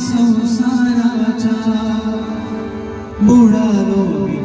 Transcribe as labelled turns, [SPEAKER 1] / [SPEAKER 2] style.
[SPEAKER 1] संसाराच्या बुडालो मी